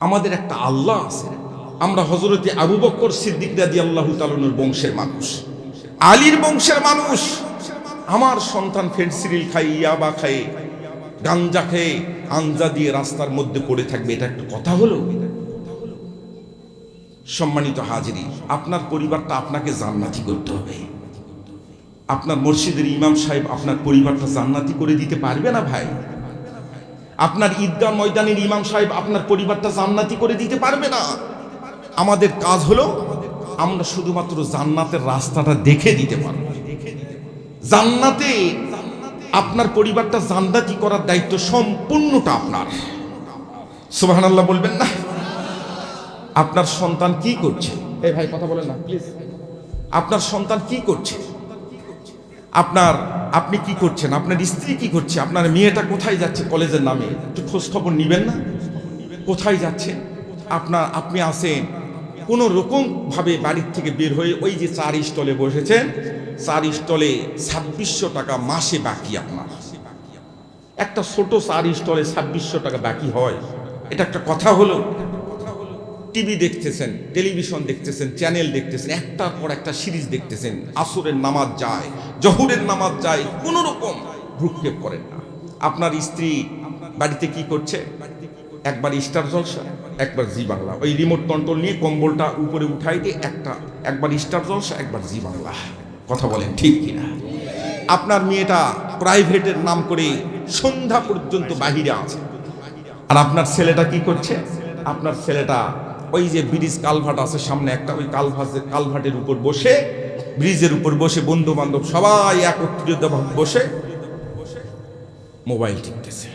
আমাদের একটা আল্লাহ আছে। আমরা হজরতে আবু বক্কর সিদ্দিক রাদি আল্লাহ তালনের বংশের মানুষ। আলীর বংশের মানুষ। আমার সন্তান ফেন্সিরিল খাই ইয়াবা খায়, গাঞ্জা খেয়ে, আঞ্জা দিয়ে রাস্তার মধ্যে পড়ে থাকবে, এটা একটা কথা হলো? সম্মানিত হাজিরি, আপনার পরিবারটা আপনাকে জান্নাতি করতে হবে। আপনার মসজিদের ইমাম সাহেব আপনার পরিবারটা জান্নাতি করে দিতে পারবে না ভাই? আপনার ঈদগাহ ময়দানের ইমাম সাহেব আপনার পরিবারটা জান্নাতি করে দিতে পারবে না। আমাদের কাজ হলো আমরা শুধুমাত্র জান্নাতের রাস্তাটা দেখে দিতে পারব। জান্নাতে আপনার পরিবারটা জান্নাতি করার দায়িত্ব সম্পূর্ণটা আপনার। সুবাহান আল্লাহ বলবেন না? আপনার সন্তান কি করছে? এই ভাই কথা বলেন না প্লিজ আপনার সন্তান কি করছে? আপনার আপনি কি করছেন? আপনার স্ত্রী কি করছে? আপনার মেয়েটা কোথায় যাচ্ছে? কলেজের নামে। একটু খোঁজ খবর নিবেন না? কোথায় যাচ্ছে? আপনার, আপনি আসেন কোনো রকম ভাবে বাড়ির থেকে বের হয়ে ওই যে চার স্টলে বসেছেন, চার স্টলে ছাব্বিশশো টাকা মাসে বাকি আপনার। একটা ছোট চার স্টলে ছাব্বিশশো টাকা বাকি হয়। এটা একটা কথা হলো। টিভি দেখতেছেন, টেলিভিশন দেখতেছেন, চ্যানেল দেখতেছেন, একটার পর একটা সিরিজ দেখতেছেন, আসরের নামাজ যায়, জহুরের নামাজ যায় কোন রকম ভ্রুক্ষেপ করেন না। আপনার স্ত্রী বাড়িতে কি করছে? একবার স্টার জলসা, একবার জি বাংলা। ওই রিমোট কন্ট্রোল নিয়ে কম্বলটা উপরে উঠাই দিয়ে একটা, একবার স্টার জলসা, একবার জি বাংলা। কথা বলেন ঠিক কিনা? আপনার মেয়েটা প্রাইভেটের নাম করে সন্ধ্যা পর্যন্ত বাহিরে আছে। আর আপনার ছেলেটা কি করছে? আপনার ছেলেটা ওই যে ব্রিজ কালভার্ট আছে সামনে একটা, ওই কালভার্টের কালভার্টের উপর বসে, ব্রিজের উপর বসে বন্ধু বান্ধব সবাই একত্রিত বসে মোবাইল টিপতেছে।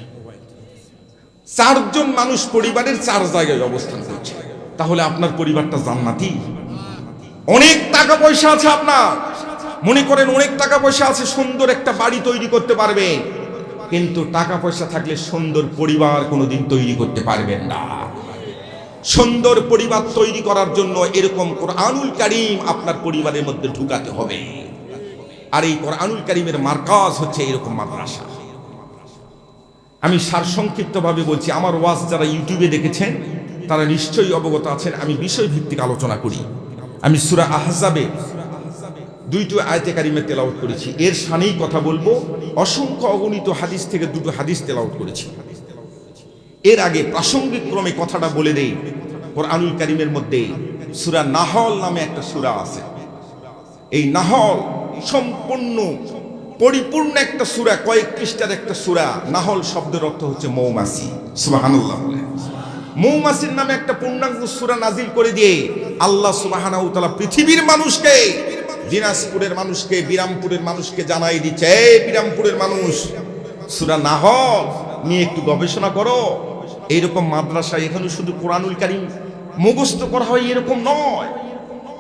চারজন মানুষ পরিবারের চার জায়গায় অবস্থান করছে। তাহলে আপনার পরিবারটা জান্নাতি? অনেক টাকা পয়সা আছে আপনার। মনে করেন অনেক টাকা পয়সা আছে, সুন্দর একটা বাড়ি তৈরি করতে পারবে। কিন্তু টাকা পয়সা থাকলে সুন্দর পরিবার কোনোদিন তৈরি করতে পারবেন না। সুন্দর পরিবার তৈরি করার জন্য এরকম কোরআনুল কারিম আপনার পরিবারের মধ্যে ঢুকাতে হবে। আর এই কোরআনুল কারিমের মার্কাজ হচ্ছে এরকম মাদ্রাসা। আমি সারসংক্ষিপ্তভাবে বলছি, আমার ওয়াজ যারা ইউটিউবে দেখেছেন, তারা নিশ্চয়ই অবগত আছেন, আমি বিষয় ভিত্তিক আলোচনা করি। আমি সুরা আহজাবে দুইটো আয়তে কারিমে তেলাওয়াত করেছি। এর সানেই কথা বলব। অসংখ্য অগণিত হাদিস থেকে দুটো হাদিস তেলাউট করেছি। এর আগে প্রাসঙ্গিক ক্রমে কথাটা বলে দেই, কোরআনুল কারিমের মধ্যে সুরা নাহল নামে একটা সুরা আছে। এই নাহল সম্পূর্ণ, পরিপূর্ণ একটা সুরা, কয়েক পৃষ্ঠার একটা সুরা। নাহল শব্দের অর্থ হচ্ছে মৌমাছি। বলে। মৌমাছির নামে একটা পূর্ণাঙ্গ সুরা নাজিল করে দিয়ে আল্লাহ সুবাহানাউ পৃথিবীর মানুষকে, দিনাজপুরের মানুষকে, বিরামপুরের মানুষকে জানাই দিচ্ছে বিরামপুরের মানুষ, সুরা নাহল নিয়ে একটু গবেষণা করো। এইরকম মাদ্রাসা এখানে শুধু কোরআনুল কারিম। মুখস্থ করা হয় এরকম নয়।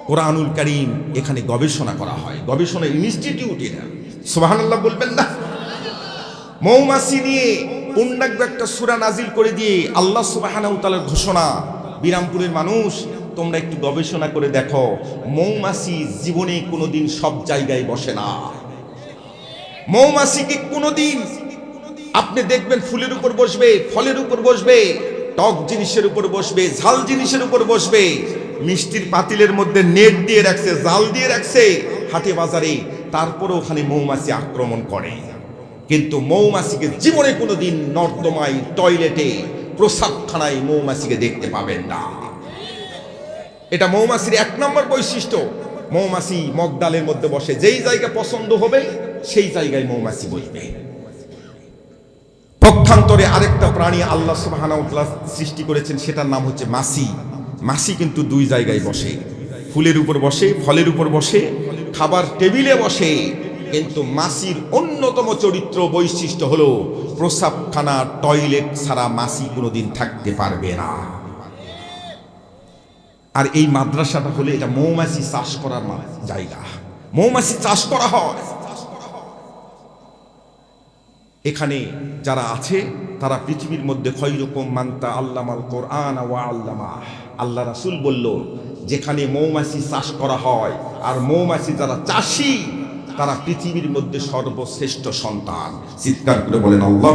কোরআনুল কারিম এখানে গবেষণা করা হয়। গবেষণা ইনস্টিটিউট এটা সুবহানাল্লাহ বলবেন না। মৌমাছি নিয়ে পূর্ণাঙ্গ একটা সুরা নাজিল করে দিয়ে আল্লাহ সুবাহানাউ তাআলার ঘোষণা, বিরামপুরের মানুষ, তোমরা একটু গবেষণা করে দেখো, মৌমাছি জীবনে কোনোদিন সব জায়গায় বসে না। মৌমাছিকে কোনোদিন আপনি দেখবেন ফুলের উপর বসবে, ফলের উপর বসবে, টক জিনিসের উপর বসবে, ঝাল জিনিসের উপর বসবে, মিষ্টির পাতিলের মধ্যে নেট দিয়ে রাখছে, জাল দিয়ে রাখছে, হাটে বাজারে তারপরে ওখানে মৌমাছি আক্রমণ করে। কিন্তু মৌমাছিকে জীবনে কোনো দিন নর্দমায়, টয়লেটে, প্রসাবখানায় মৌমাছিকে দেখতে পাবেন না। এটা মৌমাছির এক নম্বর বৈশিষ্ট্য। মৌমাছি মগডালের মধ্যে বসে, যেই জায়গা পছন্দ হবে, সেই জায়গায় মৌমাছি বসবে। পক্ষান্তরে আরেকটা প্রাণী আল্লাহ সুবহানাহু সৃষ্টি করেছেন, সেটার নাম হচ্ছে মাছি মাছি কিন্তু দুই জায়গায় বসে। ফুলের উপর বসে, ফলের উপর বসে, খাবার টেবিলে বসে। কিন্তু মাছির অন্যতম চরিত্র বৈশিষ্ট্য হলো প্রসাবখানা টয়লেট ছাড়া মাছি কোনোদিন থাকতে পারবে না। আর এই মাদ্রাসাটা হলে এটা মৌমাছি চাষ করার জায়গা। মৌমাছি চাষ করা হয়। এখানে যারা আছে, তারা পৃথিবীর মধ্যে খৈরকম মান্তা আল্লামাল কোরআন ওয়া আল্লামা। আল্লাহ রাসুল বলল, যেখানে মৌমাছি চাষ করা হয় আর মৌমাছি যারা চাষি, তারা পৃথিবীর মধ্যে সর্বশ্রেষ্ঠ সন্তান। চিৎকার করে বলেন, আল্লাহ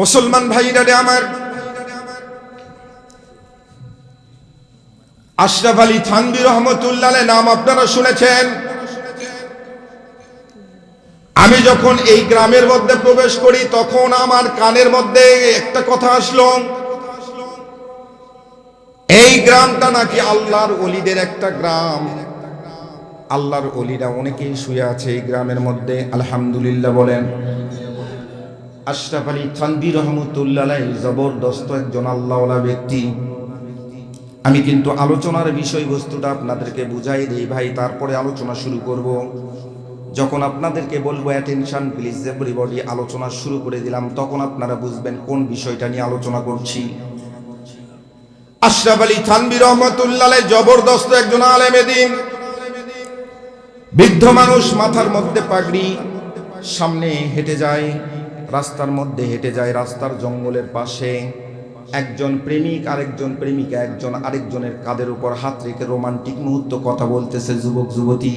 মুসলমান ভাইরা আমার, আশরাফ আলী থানবির রহমতুল্লাহ নাম আপনারা শুনেছেন। আমি যখন এই গ্রামের মধ্যে প্রবেশ করি, তখন আমার কানের মধ্যে একটা কথা আসলো। এই গ্রামটা নাকি আল্লাহর অলিদের একটা গ্রাম। আল্লাহর অলিরা অনেকেই শুয়ে আছে এই গ্রামের মধ্যে, আলহামদুলিল্লাহ বলেন। আশরাফ আলী থানবি রহমতুল্লাহ জবরদস্ত একজন আল্লাহওয়ালা ব্যক্তি। আমি কিন্তু আলোচনার বিষয়বস্তুটা আপনাদেরকে বুঝাই দিই ভাই, তারপরে আলোচনা শুরু করব। যখন আপনাদেরকে বলব অ্যাটেনশন প্লিজ এভরিবডি আলোচনা শুরু করে দিলাম। তখন আপনারা বুঝবেন কোন বিষয়টা নিয়ে আলোচনা করছি। আশরাফ আলী থানবি রহমতুল্লাহ জবরদস্ত একজন আলেমেদিন বৃদ্ধ মানুষ মাথার মধ্যে পাগড়ি, সামনে হেঁটে যায়, রাস্তার মধ্যে হেঁটে যায়, রাস্তার জঙ্গলের পাশে। একজন প্রেমিক আরেকজন প্রেমিকা, একজন আরেকজনের কাদের উপর হাত রেখে রোমান্টিক মুহূর্ত কথা বলতেছে যুবক, যুবতী।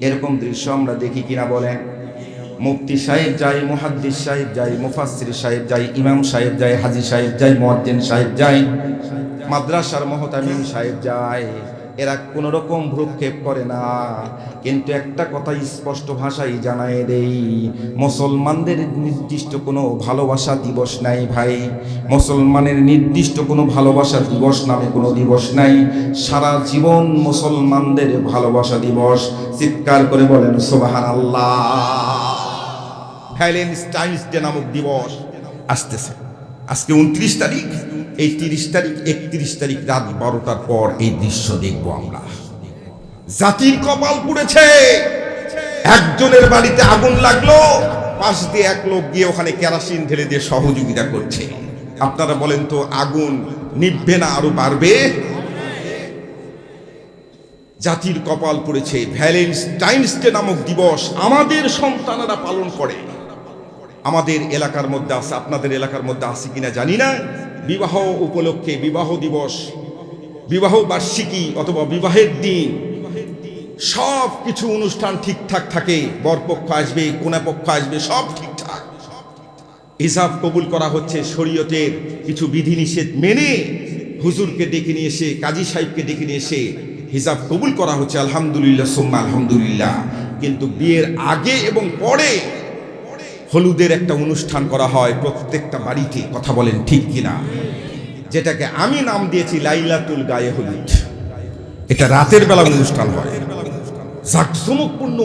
এরকম দৃশ্য আমরা দেখি কিনা বলেন? মুফতি সাহেব যাই, মুহাদ্দিস সাহেব যাই, মুফাসসির সাহেব যাই, ইমাম সাহেব যাই, হাজি সাহেব যাই, মুয়াজ্জিন সাহেব যাই, মাদ্রাসার মহতামিম সাহেব যায় এরা কোন রকম ভ্রুক্ষেপ করে না। কিন্তু একটা কথা স্পষ্ট ভাষাই জানায় দেই, মুসলমানদের নির্দিষ্ট কোনো ভালোবাসা দিবস নাই ভাই। মুসলমানের নির্দিষ্ট কোনো ভালোবাসা দিবস নামে কোনো দিবস নাই। সারা জীবন মুসলমানদের ভালোবাসা দিবস, চিৎকার করে বলেন সোবাহান আল্লাহ ভ্যালেন্টাইন্স ডে নামক দিবস। আসতেছে। আজকে উনত্রিশ তারিখ। এই তিরিশ তারিখ, একত্রিশ তারিখ রাত বারোটার পর এই দৃশ্য দেখব আমরা। জাতির কপাল পুড়েছে। একজনের বাড়িতে আগুন লাগল, পাশ দিয়ে এক লোক গিয়ে ওখানে কেরাসিন ঢেলে দিয়ে সহযোগিতা করছে। আপনারা বলেন তো, আগুন নিভবে না আরও বাড়বে? জাতির কপাল পড়েছে। ভ্যালেন্টাইন্স ডে নামক দিবস আমাদের সন্তানেরা পালন করে। আমাদের এলাকার মধ্যে আছে, আপনাদের এলাকার মধ্যে আছে কিনা জানি না। বিবাহ উপলক্ষে বিবাহ দিবস, বিবাহ বার্ষিকী অথবা বিবাহের দিন, সব কিছু অনুষ্ঠান ঠিকঠাক থাকে, বরপক্ষ আসবে কোনাপক্ষ আসবে, সব ঠিকঠাক। হিসাব কবুল করা হচ্ছে শরীয়তের কিছু বিধিনিষেধ মেনে হুজুরকে ডেকে নিয়ে এসে, কাজী সাহেবকে ডেকে নিয়ে এসে হিসাব কবুল করা হচ্ছে, আলহামদুলিল্লাহ, সোম্মা আলহামদুলিল্লাহ। কিন্তু বিয়ের আগে এবং পরে হলুদের একটা অনুষ্ঠান করা হয়, প্রত্যেকটা বাড়িতে কথা বলেন ঠিক কিনা? যেটাকে আমি নাম দিয়েছি লাইলাতুল গায়ে হলুদ। এটা রাতের বেলা অনুষ্ঠান হয়।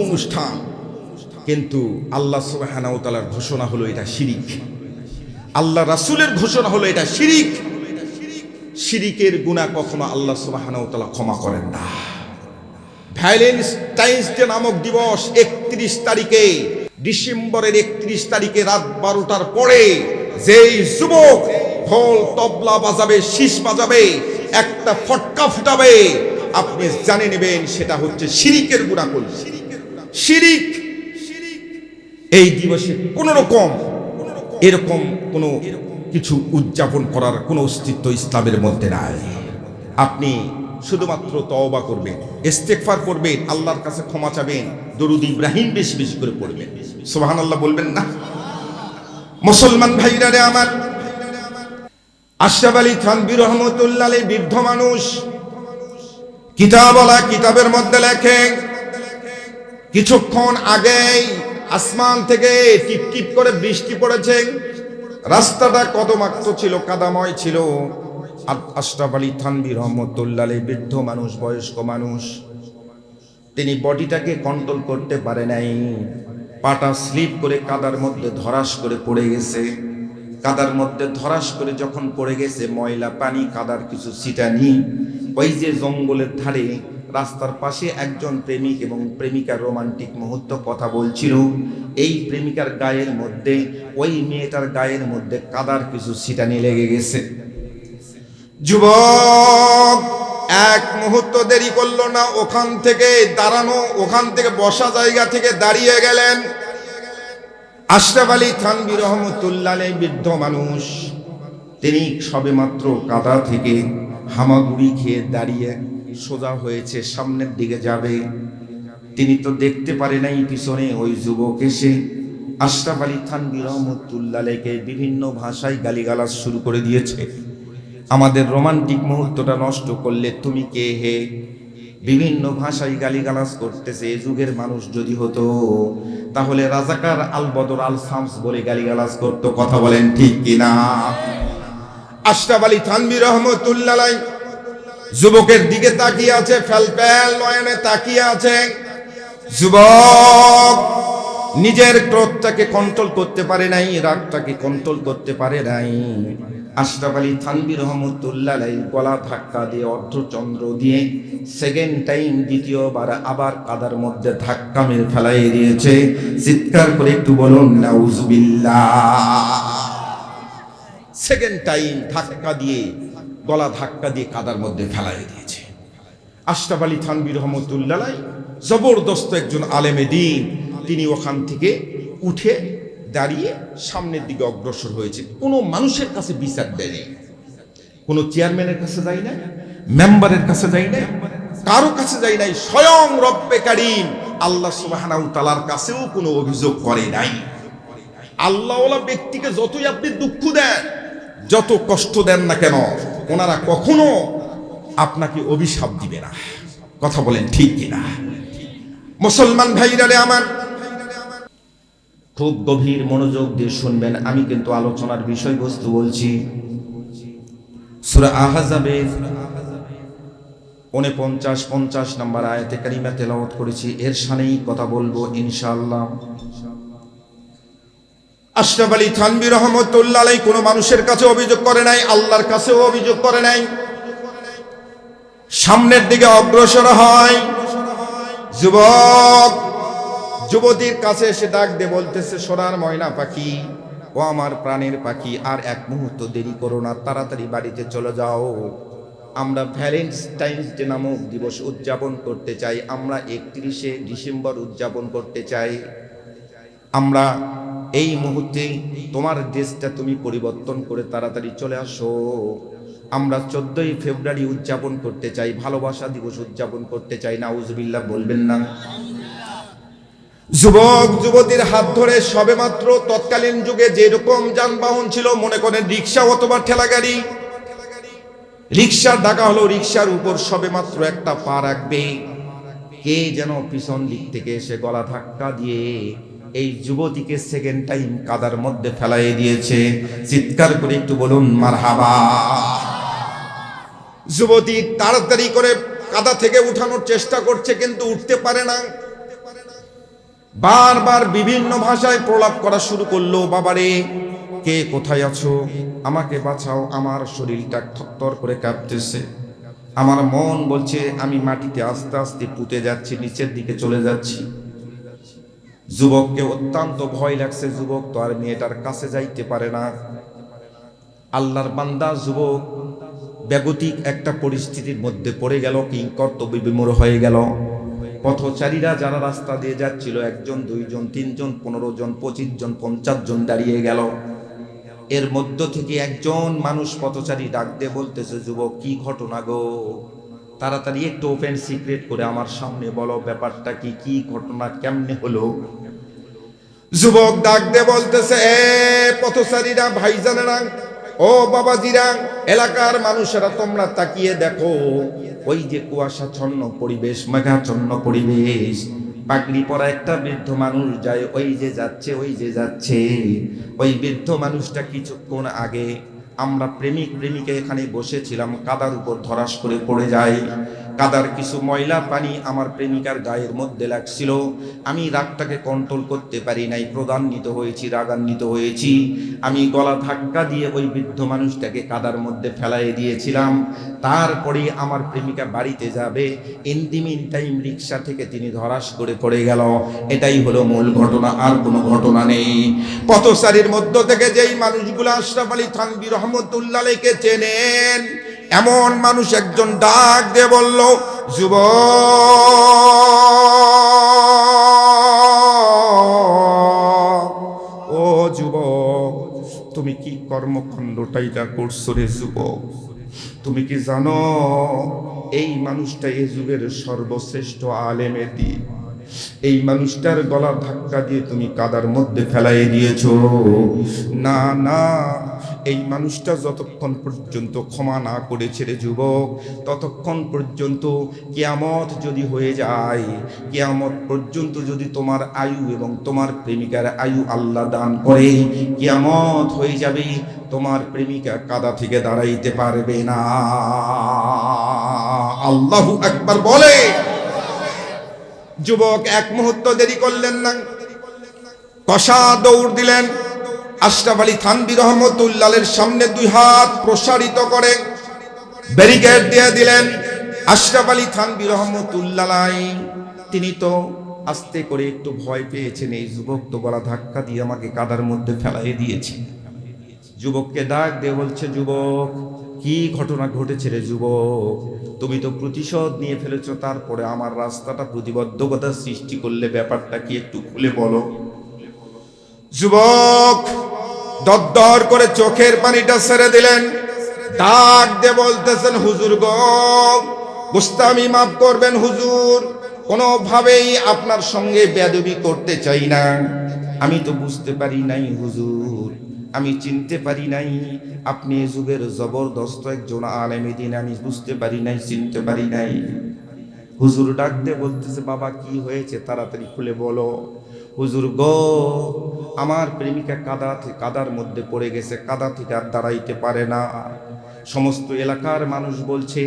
অনুষ্ঠান। কিন্তু আল্লাহ সুবাহানাউ তালার ঘোষণা হলো এটা শিরিক। আল্লাহ রাসূলের ঘোষণা হলো এটা শিরিক। শিরিকের গুণা কখনো আল্লাহ সুবাহানাউ তালা ক্ষমা করেন না। ভ্যালেন্টাইন্স ডে নামক দিবস একত্রিশ তারিখে ডিসেম্বরের একত্রিশ তারিখে রাত বারোটার পরে যেই যুবক ঢোল তবলা বাজাবে, শীষ বাজাবে, একটা ফটকা ফুটাবে, আপনি জানে নেবেন সেটা হচ্ছে শিরিকের গুণা করল শিরিক এই দিবসে কোন রকম এরকম কোনো কিছু উদযাপন করার কোনো অস্তিত্ব ইসলামের মধ্যে নাই। আপনি শুধুমাত্র তওবা করবেন ইস্তেগফার করবেন আল্লাহর কাছে ক্ষমা চাবেন দরুদ ইব্রাহিম বেশি বেশি করে পড়বেন সুবহানাল্লাহ বলবেন না? মুসলমান ভাইরা রে আমার, আশরাফ আলী থানবী রহমতুল্লাহ বৃদ্ধ মানুষ কিতাবলা কিতাবের মধ্যে লেখে, কিছুক্ষণ আগেই আসমান থেকে টিপ টিপ করে বৃষ্টি পড়েছে, রাস্তাটা কদমাক্ত ছিল, কাদাময় ছিল। আশরাফ আলী থানবী রহমতুল্লাহ বৃদ্ধ মানুষ, বয়স্ক মানুষ, তিনি বডিটাকে কন্ট্রোল করতে পারে নাই। পাটা স্লিপ করে কাদার মধ্যে ধরাস করে পড়ে গেছে। কাদার মধ্যে ধরাস করে যখন পড়ে গেছে, ময়লা, পানি, কাদার কিছু ছিটানি, ওই যে জঙ্গলের ধারে রাস্তার পাশে একজন প্রেমিক এবং প্রেমিকার রোমান্টিক মুহূর্ত কথা বলছিল, এই প্রেমিকার গায়ের মধ্যে, ওই মেয়েটার গায়ের মধ্যে কাদার কিছু ছিটানি লেগে গেছে। যুবক, এক মুহূর্ত দেরি করল না, ওখান থেকে দাঁড়ানো, ওখান থেকে বসা জায়গা থেকে দাঁড়িয়ে গেলেন আশরাফ আলী থানবী রহমতুল্লাহ বৃদ্ধ মানুষ। তিনি সবেমাত্র কাদা থেকে হামাগুড়ি খেয়ে দাঁড়িয়ে সোজা হয়েছে, সামনের দিকে যাবে। তিনি তো দেখতে পারে নাই পিছনে ওই যুবক এসে। আশরাফ আলী থানবী রহমতুল্লাহকে বিভিন্ন ভাষায় গালিগালাজ শুরু করে দিয়েছে। আমাদের রোমান্টিক মুহূর্তটা নষ্ট করলে তুমি কে হে? বিভিন্ন ভাষায় গালিগালাজ করতেছে যুগের মানুষ যদি হতো, তাহলে রাজাকার আল বদর আল শামস বলে গালিগালাজ করতো, কথা বলেন ঠিক কিনা? আশরাফ আলী থানবী রহমতুল্লাহ যুবকের দিকে তাকিয়ে আছে ফেল নয়নে তাকিয়ে আছে। যুবক, নিজের ক্রোধটাকে কন্ট্রোল করতে পারে নাই, রাগটাকে কন্ট্রোল করতে পারে নাই। আশরাফ আলী থানবী রহমতুল্লাহ গলা ধাক্কা দিয়ে অর্ধচন্দ্র দিয়ে সেকেন্ড টাইম দ্বিতীয়বার আবার কাদার মধ্যে ধাক্কা মেরে ফেলাই দিয়েছে। চিৎকার করে একটু বলুন, নাউজুবিল্লাহ। সেকেন্ড টাইম ধাক্কা দিয়ে, গলা ধাক্কা দিয়ে কাদার মধ্যে ফেলাই দিয়েছে। আশরাফ আলী থানবী রহমতুল্লাহ জবরদস্ত একজন আলেমে দিন, তিনি ওখান থেকে উঠে দাঁড়িয়ে সামনের দিকে অগ্রসর হয়েছে। কোনো মানুষের কাছে বিচার দেয়নি কোনো চেয়ারম্যানের কাছে যাই না মেম্বারের কাছে যাই না কারও কাছে যাই নাই। স্বয়ং রব্বে কারিম আল্লাহ সুবহানাহু তাআলার কাছেও কোনো অভিযোগ করে নাই। আল্লাহওয়ালা ব্যক্তিকে যতই আপনি দুঃখ দেন, যত কষ্ট দেন না কেন, ওনারা কখনো আপনাকে অভিশাপ দিবে না। কথা বলেন ঠিক কিনা? মুসলমান ভাইরা রে আমার খুব গভীর মনোযোগ দিয়ে শুনবেন। আমি কিন্তু আলোচনার বিষয়বস্তু বলছি। সূরা আহজাবের পনে পঞ্চাশ পঞ্চাশ নাম্বার আয়াতে কারিমা তেলাওয়াত করেছি। এর সানেই কথা বলব ইনশাআল্লাহ। আশরাফ আলী থানবী রহমতুল্লাহ আলাই কোনো মানুষের কাছে অভিযোগ করে নাই, আল্লাহর কাছেও অভিযোগ করে নাই। সামনের দিকে অগ্রসর হয়। যুবক যুবতীর কাছে এসে ডাক দিয়ে বলতেছে, সোনার ময়না পাখি, ও আমার প্রাণের পাখি, আর এক মুহূর্ত দেরি করো না, তাড়াতাড়ি বাড়িতে চলে যাও। আমরা ভ্যালেন্টাইন্স ডে নামক দিবস উদযাপন করতে চাই, আমরা একত্রিশে ডিসেম্বর উদযাপন করতে চাই। আমরা এই মুহূর্তে তোমার দেশটা তুমি পরিবর্তন করে তাড়াতাড়ি চলে আসো। আমরা চোদ্দই ফেব্রুয়ারি উদযাপন করতে চাই, ভালোবাসা দিবস উদযাপন করতে চাই না উজবিল্লা বলবেন না। যুবক, যুবতীর হাত ধরে সবেমাত্র তৎকালীন যুগে যেরকম যানবাহন ছিল, মনে করেন রিক্সা অথবা ঠেলা গাড়ি। রিক্সার ডাকা হলো রিক্সার উপর সবেমাত্র একটা পা রাখবে। কে যেন পিছন দিক থেকে এসে গলা ধাক্কা দিয়ে এই যুবতীকে সেকেন্ড টাইম কাদার মধ্যে ফেলাই দিয়েছে। চিৎকার করে একটু বলুন, মারহাবা। যুবতী তাড়াতাড়ি করে কাদা থেকে উঠানোর চেষ্টা করছে, কিন্তু উঠতে পারে না। বারবার বিভিন্ন ভাষায় প্রলাপ করা শুরু করল, বাবারে, কে কোথায় আছো? আমাকে বাঁচাও, আমার শরীরটা থরথর করে কাঁপতেছে। আমার মন বলছে, আমি মাটিতে আস্তে আস্তে পুঁতে যাচ্ছি, নিচের দিকে চলে যাচ্ছি। যুবককে অত্যন্ত ভয় লাগছে, যুবক তো আর মেয়েটার কাছে যাইতে পারে না। আল্লাহর বান্দা, যুবক ব্যাগতিক একটা পরিস্থিতির মধ্যে পড়ে গেল কি কর্তব্য বিমূর হয়ে গেল। পথচারীরা যারা রাস্তা দিয়ে যাচ্ছিল, একজন, দুইজন, তিনজন পনেরো জন পঁচিশ জন পঞ্চাশ জন দাঁড়িয়ে গেল। এর মধ্য থেকে একজন মানুষ পথচারী ডাক দিয়ে বলতেছে, যুবক, কি ঘটনা গো? তাড়াতাড়ি একটু ওপেন সিক্রেট করে আমার সামনে বলো, ব্যাপারটা কি কি ঘটনা, কেমনে হলো? যুবক ডাক দিয়ে বলতেছে, এ পথচারীরা, ভাইজানেরা ও বাবা জিরাং এলাকার মানুষেরা, তোমরা তাকিয়ে দেখো, ওই যে কুয়াশাচ্ছন্ন পরিবেশ, মেঘাচ্ছন্ন পরিবেশ। পাগড়ি পরা একটা বৃদ্ধ মানুষ যায়, ওই যে যাচ্ছে, ওই যে যাচ্ছে। ওই বৃদ্ধ মানুষটা কিছুক্ষণ আগে আমরা প্রেমিক প্রেমিকে এখানে বসেছিলাম, কাদার উপর ধরাস করে পড়ে যায়। কাদার কিছু ময়লা পানি আমার প্রেমিকার গায়ের মধ্যে লাগছিল। আমি রাগটাকে কন্ট্রোল করতে পারি নাই প্রদান্বিত হয়েছি, রাগান্বিত হয়েছি। আমি গলা ধাক্কা দিয়ে ওই বৃদ্ধ মানুষটাকে কাদার মধ্যে ফেলাই দিয়েছিলাম। তারপরে আমার প্রেমিকা বাড়িতে যাবে। ইন্দিমিন টাইম রিক্সা থেকে তিনি ধরাস করে পড়ে গেল। এটাই হলো মূল ঘটনা, আর কোনো ঘটনা নেই। পথসারির মধ্য থেকে যেই মানুষগুলো আশরাফ আলী থানবী রহমতুল্লাহকে চেনেন এমন মানুষ একজন ডাক দিয়ে বলল যুব ও যুবক, তুমি কি কর্মখণ্ডটাই কর্মকাণ্ডটাইটা করছ রে যুবক? তুমি কি জানো, এই মানুষটা এই যুগের সর্বশ্রেষ্ঠ আলেমে দিক। এই মানুষটার গলা ধাক্কা দিয়ে তুমি কাদার মধ্যে ফেলাই দিয়েছ। না না এই মানুষটা যতক্ষণ পর্যন্ত ক্ষমা না করেছে রে যুবক, ততক্ষণ পর্যন্ত কেয়ামত যদি হয়ে যায়, কেয়ামত পর্যন্ত যদি তোমার আয়ু এবং তোমার প্রেমিকার আয়ু আল্লাহ দান করে, কেয়ামত হয়ে যাবে, তোমার প্রেমিকা কাদা থেকে দাঁড়াইতে পারবে না। আল্লাহু একবার বলে। যুবক, এক মুহূর্ত দেরি করলেন না। কষা দৌড় দিলেন। আশরাফ আলী থানবি রহমতুল্লালের সামনে দুই হাত প্রসারিত করে ব্যারিকেড দিয়ে দিলেন আশরাফ আলী থানবি রহমতুল্লাহ তিনি তো আস্তে করে একটু ভয় পেয়েছেন, এই যুবক তো গলা ধাক্কা দিয়ে আমাকে কাদার মধ্যে ফেলাই দিয়েছে। যুবককে ডাক দিয়ে বলছে, যুবক, কি ঘটনা ঘটেছে রে যুবক? তুমি তো প্রতিশোধ নিয়ে ফেলেছ, তারপরে আমার রাস্তাটা প্রতিবদ্ধকতা সৃষ্টি করলে ব্যাপারটা কি একটু খুলে বলো? যুবক দরদর করে চোখের পানিটা ছেড়ে দিলেন। ডাক দিয়ে বলতেছেন, হুজুর গো গোস্তামি মাফ করবেন হুজুর। কোনোভাবেই আপনার সঙ্গে বেদবি করতে চাই না। আমি তো বুঝতে পারি নাই হুজুর। আমি চিনতে পারি নাই। আপনি এ যুগের জবরদস্ত একজন আলেমে দিন আমি বুঝতে পারি নাই, চিনতে পারি নাই। হুজুর ডাক দিয়ে বলতেছে, বাবা, কি হয়েছে? তাড়াতাড়ি খুলে বলো। হুজুর গো, আমার প্রেমিকা কাদা কাদার মধ্যে পড়ে গেছে, কাদা থেকে আর দাঁড়াইতে পারে না। সমস্ত এলাকার মানুষ বলছে,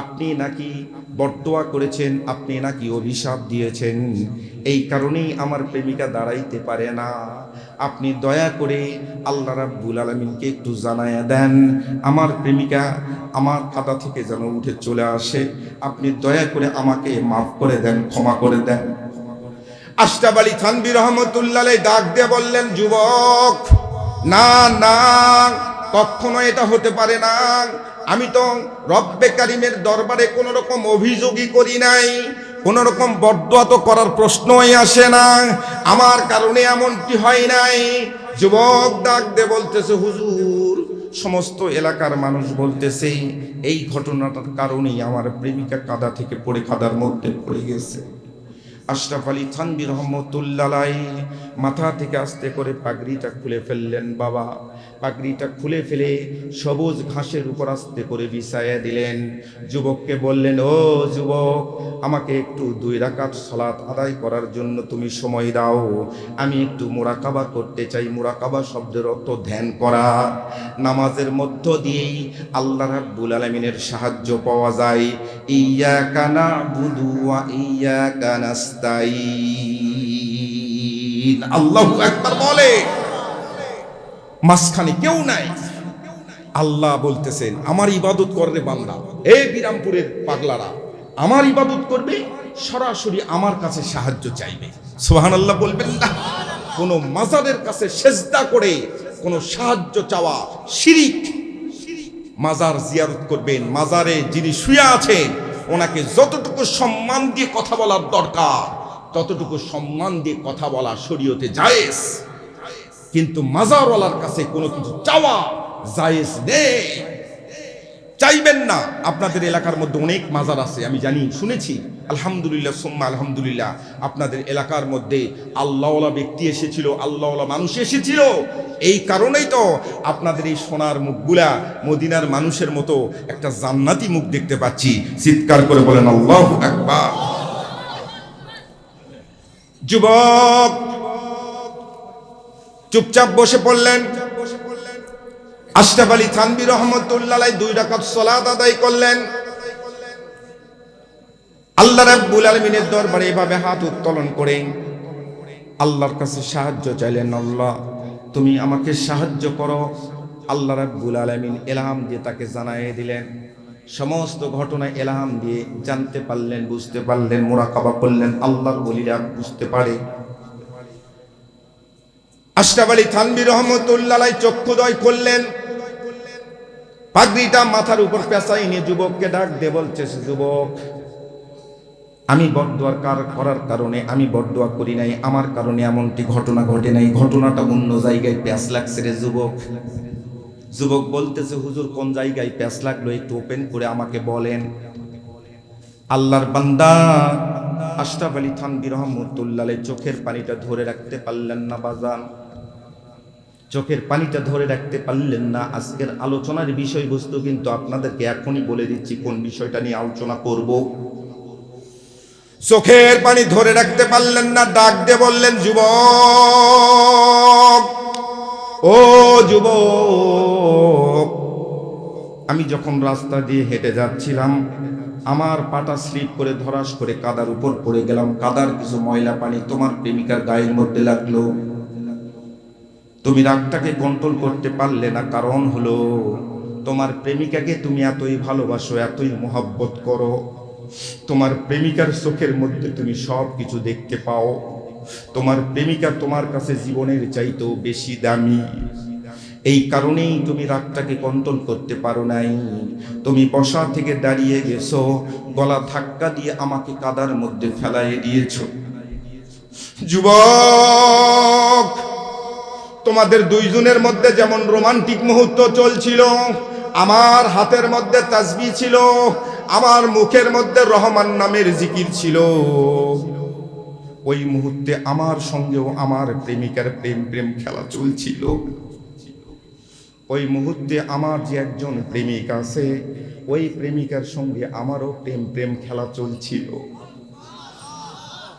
আপনি নাকি বটদোয়া করেছেন, আপনি নাকি অভিশাপ দিয়েছেন। এই কারণেই আমার প্রেমিকা দাঁড়াইতে পারে না। আপনি দয়া করে আল্লাহ রাব্বুল আলমিনকে একটু জানায়া দেন, আমার প্রেমিকা আমার কাদা থেকে যেন উঠে চলে আসে। আপনি দয়া করে আমাকে মাফ করে দেন, ক্ষমা করে দেন। আশরাফ আলী থানবি রহমতুল্লাহ ডাক দিয়ে বললেন, যুবক, না না, কখনো এটা হতে পারে না। আমি তো রব্বে কারিমের দরবারে কোনো রকম অভিযোগই করি নাই কোন রকম বরদোয়া তো করার প্রশ্নই আসে না। আমার কারণে এমনটি হয় নাই। যুবক ডাক দে বলতেছে, হুজুর, সমস্ত এলাকার মানুষ বলতেছে, এই ঘটনাটার কারণেই আমার প্রেমিকা কাদা থেকে পড়ে, কাদার মধ্যে পড়ে গেছে। আশরাফ আলী থানবি রহমতুল্লাহ মাথা থেকে আস্তে করে পাগড়িটা খুলে ফেললেন, বাবা। পাগড়িটা খুলে ফেলে সবুজ ঘাসের উপর আস্তে করে বিছাইয়া দিলেন। যুবককে বললেন, ও যুবক, আমাকে একটু দুই রাকাত সলাৎ আদায় করার জন্য তুমি সময় দাও। আমি একটু মোরাকাবা করতে চাই। মোরাকাবা শব্দের অর্থ ধ্যান করা। নামাজের মধ্য দিয়েই আল্লাহ রাব্বুল আলমিনের সাহায্য পাওয়া যায়। ইয়া কানা বুদুয়া ইয়া আল্লাহু একবার বলে। মাঝখানে কেউ নাই। আল্লাহ বলতেছেন, আমার ইবাদত করবে বান্দা। এই বিরামপুরের পাগলারা, আমার ইবাদত করবে, সরাসরি আমার কাছে সাহায্য চাইবে। সোহান আল্লাহ বলবেন না। কোন মাজারের কাছে সেজদা করে কোন সাহায্য চাওয়া শিরিক। মাজার জিয়ারত করবেন, মাজারে যিনি শুয়ে আছেন ওনাকে যতটুকু সম্মান দিয়ে কথা বলার দরকার, ততটুকু সম্মান দিয়ে কথা বলা শরীয়তে জায়েজ। কিন্তু মাজারওয়ালার কাছে কোনো কিছু চাওয়া জায়েজ নেই। চাইবেন না। আপনাদের এলাকার মধ্যে অনেক মাজার আছে, আমি জানি, শুনেছি। আলহামদুলিল্লাহ, সোম্মা আলহামদুলিল্লাহ, আপনাদের এলাকার মধ্যে আল্লাহওয়ালা ব্যক্তি এসেছিল, আল্লাহওয়ালা মানুষ এসেছিল। এই কারণেই তো আপনাদের এই সোনার মুখগুলা মদিনার মানুষের মতো একটা জান্নাতি মুখ দেখতে পাচ্ছি। চিৎকার করে বলেন, আল্লাহ একবার যুবক, চুপচাপ বসে পড়লেন। আশরাফ আলী থানবি রহমতুল্লাহ দুই রাকাত সলাত আদায় করলেন। আল্লাহ রাব্বুল আলমিনের দরবারে এভাবে হাত উত্তোলন করে। আল্লাহর কাছে সাহায্য চাইলেন, আল্লাহ তুমি আমাকে সাহায্য করো। আল্লাহ রাব্বুল আলমিন এলহাম দিয়ে তাকে জানাইয়ে দিলেন। সমস্ত ঘটনা এলহাম দিয়ে জানতে পারলেন, বুঝতে পারলেন, মোরাকাবা করলেন, আল্লাহর বলিরা বুঝতে পারে। আশরাফ আলী থানবি রহমতুল্লাহ চক্ষুদয় করলেন। পাগড়িটা মাথার উপর পেঁচাই নিয়ে যুবককে ডাক দে বলছে যুবক, আমি বরদোয়ার কার, করার কারণে, আমি বরদোয়া করি নাই, আমার কারণে এমনটি ঘটনা ঘটে নাই, ঘটনাটা অন্য জায়গায় প্যাঁচ লাগছে রে যুবক। যুবক বলতেছে, হুজুর, কোন জায়গায় প্যাঁচ লাগল একটু ওপেন করে আমাকে বলেন। আল্লাহর বান্দা আশরাফ আলী থানবি রহমতুল্লাহ চোখের পানিটা ধরে রাখতে পারলেন না বাজান। চোখের পানিটা ধরে রাখতে পারলেন না। আজকের আলোচনার বিষয়বস্তু কিন্তু আপনাদেরকে এখনই বলে দিচ্ছি, কোন বিষয়টা নিয়ে আলোচনা করব। চোখের পানি ধরে রাখতে পারলেন না, ডাক দিয়ে বললেন, যুবক, ও যুবক, আমি যখন রাস্তা দিয়ে হেঁটে যাচ্ছিলাম, আমার পাটা স্লিপ করে ধরাস করে কাদার উপর পড়ে গেলাম। কাদার কিছু ময়লা পানি তোমার প্রেমিকার গায়ের মধ্যে লাগল। তুমি রাগটাকে কন্ট্রোল করতে পারলে না, কারণ হলো তোমার প্রেমিকাকে তুমি এতই ভালোবাসো, এতই মোহাব্বত করো। তোমার প্রেমিকার চোখের মধ্যে তুমি সব কিছু দেখতে পাও। তোমার প্রেমিকা তোমার কাছে জীবনের চাইতেও বেশি দামি। এই কারণেই তুমি রাগটাকে কন্ট্রোল করতে পারো নাই। তুমি বসা থেকে দাঁড়িয়ে গেছো, গলা ধাক্কা দিয়ে আমাকে কাদার মধ্যে ফেলাইয়ে দিয়েছ। যুবক! তোমাদের দুইজনের মধ্যে যেমন রোমান্টিক মুহূর্ত চলছিল, আমার হাতের মধ্যে তাসবি ছিল, আমার মুখের মধ্যে রহমান নামের জিকির ছিল। ওই মুহূর্তে আমার সঙ্গেও আমার প্রেমিকার প্রেম প্রেম খেলা চলছিল। ওই মুহূর্তে আমার যে একজন প্রেমিক আছে, ওই প্রেমিকার সঙ্গে আমারও প্রেম প্রেম খেলা চলছিল।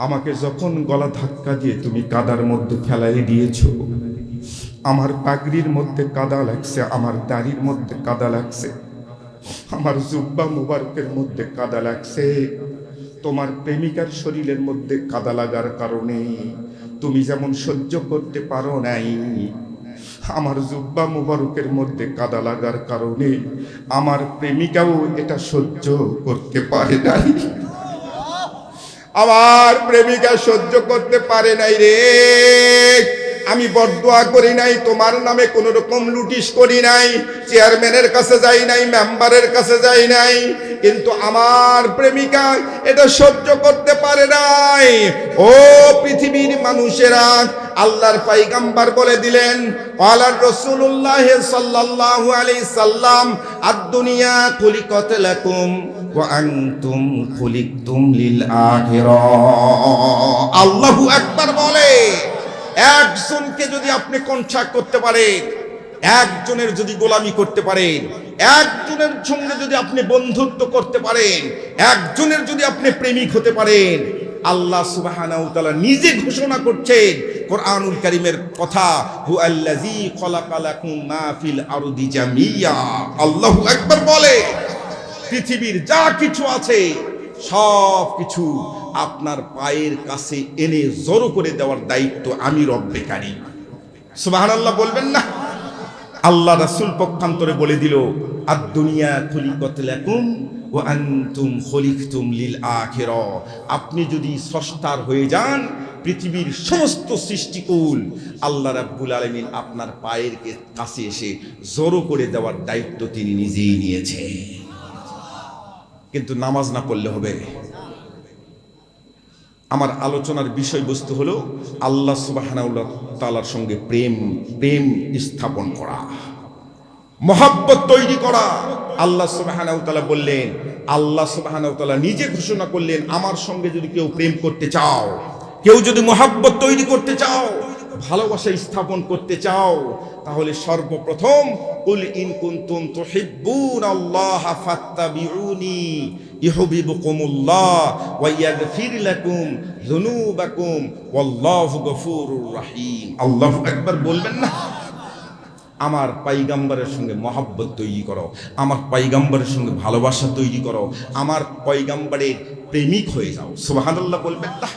আমাকে যখন গলা ধাক্কা দিয়ে তুমি কাদার মধ্যে ফেলাই দিয়েছ আমার পাগড়ির মধ্যে কাদা লাগছে, আমার দাড়ির মধ্যে কাদা লাগছে, আমার জুব্বা মুবারকের মধ্যে কাদা লাগছে। তোমার প্রেমিকার শরীরের মধ্যে কাদা লাগার কারণে তুমি যেমন সহ্য করতে পারো নাই, আমার জুব্বা মুবারকের মধ্যে কাদা লাগার কারণে আমার প্রেমিকাও এটা সহ্য করতে পারে নাই। আমার প্রেমিকা সহ্য করতে পারে নাই রে। আমি বরদোয়া করি নাই, তোমার নামে কোন রকম লুটিস করি নাই, চেয়ারম্যানের কাছে যাই নাই, মেম্বারের কাছে যাই নাই, কিন্তু আমার প্রেমিকা এটা সহ্য করতে পারে নাই। ও পৃথিবীর মানুষেরা, আল্লাহর পাইগাম্বার বলে দিলেন আলার রসুল্লাহ সাল্লাল্লাহু আলাইহি সাল্লাম লাকুম ওয়া আনতুম খুলিকতুম লিল আখিরাহ আল্লাহু আকবার বলে। একজনকে যদি আপনি কন্ট্রাক্ট করতে পারেন, একজনের যদি গোলামি করতে পারেন, একজনের সঙ্গে যদি আপনি বন্ধুত্ব করতে পারেন, একজনের যদি আপনি প্রেমিক হতে পারেন, আল্লাহ সুবহানাহু তাআলা নিজে ঘোষণা করছেন, কোরআনুল কারীমের কথা হু আল্লাযী খলাকালাকুম মা জামিয়া। বলে, পৃথিবীর যা কিছু আছে সব কিছু আপনার পায়ের কাছে এনে জড়ো করে দেওয়ার দায়িত্ব আমি রব্বে কারি। সুবাহান আল্লাহ বলবেন না? আল্লাহ রাসূল পক্ষান্তরে বলে দিল আর দুনিয়া খুলিকত লাকুম ও আনতুম খলিকতুম লিল আখিরা। আপনি যদি স্রষ্টার হয়ে যান, পৃথিবীর সমস্ত সৃষ্টিকুল, আল্লাহ রাব্বুল আলামিন আপনার পায়ের কাছে এসে জড়ো করে দেওয়ার দায়িত্ব তিনি নিজেই নিয়েছেন। কিন্তু নামাজ না পড়লে হবে? আমার আলোচনার বিষয়বস্তু হলো আল্লাহ সুবাহানাউল্লাহ তালার সঙ্গে প্রেম প্রেম স্থাপন করা, মহাব্বত তৈরি করা। আল্লাহ সুবাহানাউতালা বললেন, আল্লাহ সুবাহানাউতালা নিজে ঘোষণা করলেন, আমার সঙ্গে যদি কেউ প্রেম করতে চাও, কেউ যদি মহাব্বত তৈরি করতে চাও ভালোবাসা স্থাপন করতে চাও, তাহলে সর্বপ্রথম, কুল ইন কুনতুম তুহিব্বুন আল্লাহ ফাত্তাবিউনি ইউহিব্বুকুমুল্লাহ ওয়া ইয়াগফির লাকুম যুনুবাকুম ওয়াল্লাহু গফুরুর রহিম। আল্লাহু আকবার বলবেন না? আমার পাইগাম্বারের সঙ্গে মহাব্বত তৈরি করো, আমার পাইগাম্বারের সঙ্গে ভালোবাসা তৈরি করো, আমার পয়গাম্বারের প্রেমিক হয়ে যাও। সুবহানাল্লাহ বলবেন না?